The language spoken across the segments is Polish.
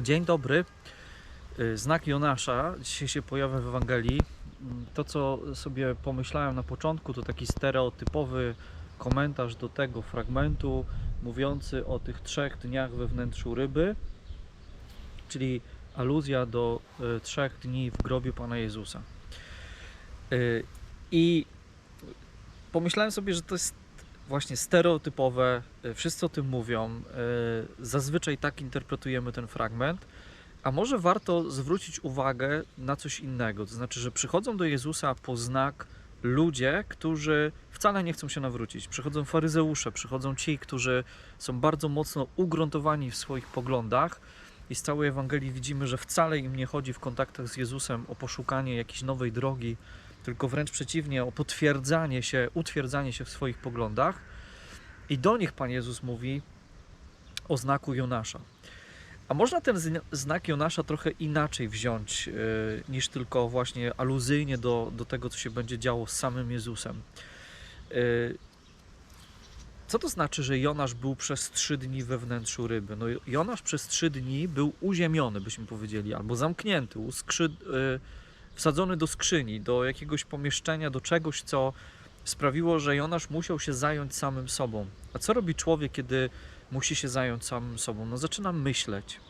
Dzień dobry. Y, Znak Jonasza dzisiaj się pojawia w Ewangelii. Mm, To, co sobie pomyślałem na początku, to taki stereotypowy komentarz do tego fragmentu mówiący o tych trzech dniach we wnętrzu ryby, czyli aluzja do y, trzech dni w grobie Pana Jezusa. Y, I pomyślałem sobie, że to jest właśnie stereotypowe, y, wszyscy o tym mówią, y, zazwyczaj tak interpretujemy ten fragment, a może warto zwrócić uwagę na coś innego, to znaczy, że przychodzą do Jezusa po znak ludzie, którzy wcale nie chcą się nawrócić. Przychodzą faryzeusze, przychodzą ci, którzy są bardzo mocno ugruntowani w swoich poglądach i z całej Ewangelii widzimy, że wcale im nie chodzi w kontaktach z Jezusem o poszukanie jakiejś nowej drogi, tylko wręcz przeciwnie, o potwierdzanie się, utwierdzanie się w swoich poglądach. I do nich Pan Jezus mówi o znaku Jonasza. A można ten zna- znak Jonasza trochę inaczej wziąć, yy, niż tylko właśnie aluzyjnie do, do tego, co się będzie działo z samym Jezusem. Yy, co to znaczy, że Jonasz był przez trzy dni we wnętrzu ryby? No, Jonasz przez trzy dni był uziemiony, byśmy powiedzieli, albo zamknięty, uskrzy, yy, wsadzony do skrzyni, do jakiegoś pomieszczenia, do czegoś, co sprawiło, że Jonasz musiał się zająć samym sobą. A co robi człowiek, kiedy musi się zająć samym sobą? No zaczyna myśleć.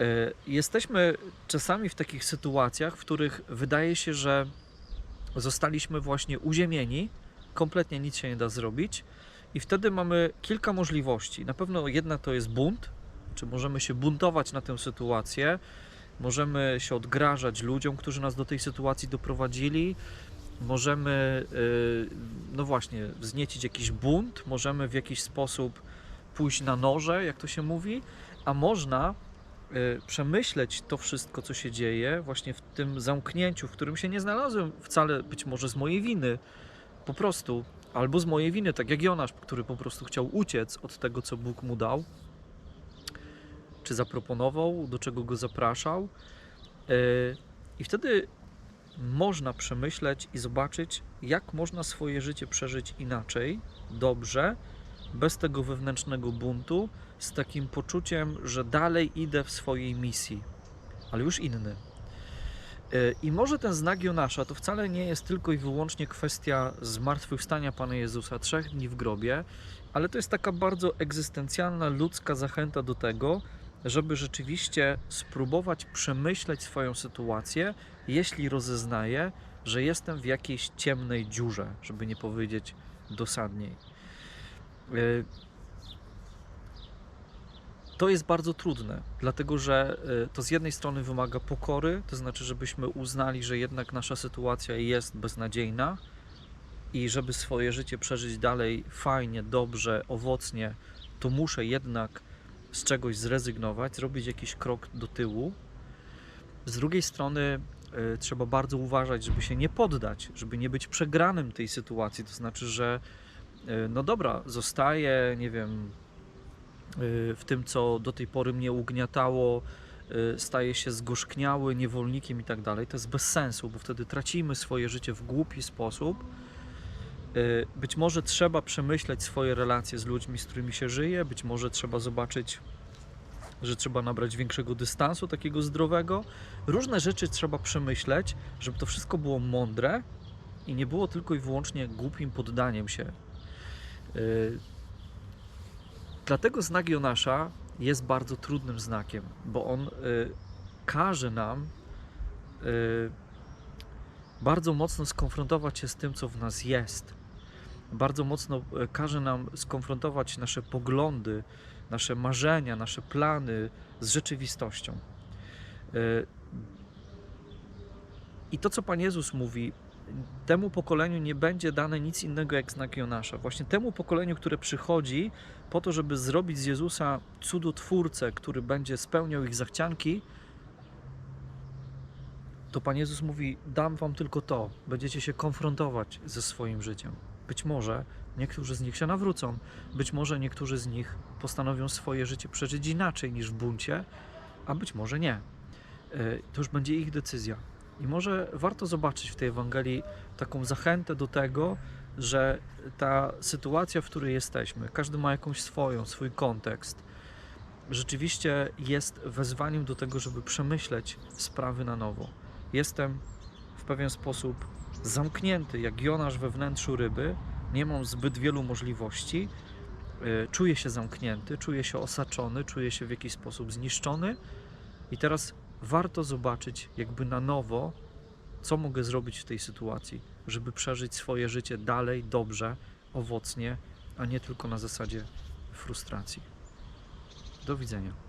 E, Jesteśmy czasami w takich sytuacjach, w których wydaje się, że zostaliśmy właśnie uziemieni, kompletnie nic się nie da zrobić, i wtedy mamy kilka możliwości. Na pewno jedna to jest bunt, czy możemy się buntować na tę sytuację, możemy się odgrażać ludziom, którzy nas do tej sytuacji doprowadzili, możemy, y, no właśnie, wzniecić jakiś bunt, możemy w jakiś sposób pójść na noże, jak to się mówi, a można y, przemyśleć to wszystko, co się dzieje, właśnie w tym zamknięciu, w którym się nie znalazłem wcale być może z mojej winy, po prostu, albo z mojej winy, tak jak Jonasz, który po prostu chciał uciec od tego, co Bóg mu dał, czy zaproponował, do czego go zapraszał. Y, I wtedy można przemyśleć i zobaczyć, jak można swoje życie przeżyć inaczej, dobrze, bez tego wewnętrznego buntu, z takim poczuciem, że dalej idę w swojej misji, ale już inny. Y, I może ten znak Jonasza to wcale nie jest tylko i wyłącznie kwestia zmartwychwstania Pana Jezusa, trzech dni w grobie, ale to jest taka bardzo egzystencjalna, ludzka zachęta do tego, żeby rzeczywiście spróbować przemyśleć swoją sytuację, jeśli rozeznaję, że jestem w jakiejś ciemnej dziurze, żeby nie powiedzieć dosadniej. Y, To jest bardzo trudne, dlatego że y, to z jednej strony wymaga pokory, to znaczy, żebyśmy uznali, że jednak nasza sytuacja jest beznadziejna i żeby swoje życie przeżyć dalej fajnie, dobrze, owocnie, to muszę jednak z czegoś zrezygnować, zrobić jakiś krok do tyłu. Z drugiej strony y, trzeba bardzo uważać, żeby się nie poddać, żeby nie być przegranym tej sytuacji. To znaczy, że y, no dobra, zostaję, nie wiem, y, w tym, co do tej pory mnie ugniatało, y, staję się zgorzkniały niewolnikiem i tak dalej. To jest bez sensu, bo wtedy tracimy swoje życie w głupi sposób. Y, Być może trzeba przemyśleć swoje relacje z ludźmi, z którymi się żyje, być może trzeba zobaczyć, że trzeba nabrać większego dystansu, takiego zdrowego. Różne rzeczy trzeba przemyśleć, żeby to wszystko było mądre i nie było tylko i wyłącznie głupim poddaniem się. Y, Dlatego znak Jonasza jest bardzo trudnym znakiem, bo on y, każe nam bardzo mocno skonfrontować się z tym, co w nas jest. Bardzo mocno e, każe nam skonfrontować nasze poglądy, nasze marzenia, nasze plany z rzeczywistością. E, I to, co Pan Jezus mówi, temu pokoleniu nie będzie dane nic innego jak znak Jonasza. Właśnie temu pokoleniu, które przychodzi po to, żeby zrobić z Jezusa cudotwórcę, który będzie spełniał ich zachcianki, to Pan Jezus mówi: Dam wam tylko to, będziecie się konfrontować ze swoim życiem. Być może niektórzy z nich się nawrócą, być może niektórzy z nich postanowią swoje życie przeżyć inaczej niż w buncie, a być może nie. E, To już będzie ich decyzja. I może warto zobaczyć w tej Ewangelii taką zachętę do tego, że ta sytuacja, w której jesteśmy, każdy ma jakąś swoją, swój kontekst. rzeczywiście jest wezwaniem do tego, żeby przemyśleć sprawy na nowo. Jestem w pewien sposób zamknięty, jak Jonasz we wnętrzu ryby, nie mam zbyt wielu możliwości, y, czuję się zamknięty, czuję się osaczony, czuję się w jakiś sposób zniszczony i teraz warto zobaczyć jakby na nowo, co mogę zrobić w tej sytuacji, żeby przeżyć swoje życie dalej, dobrze, owocnie, a nie tylko na zasadzie frustracji. Do widzenia.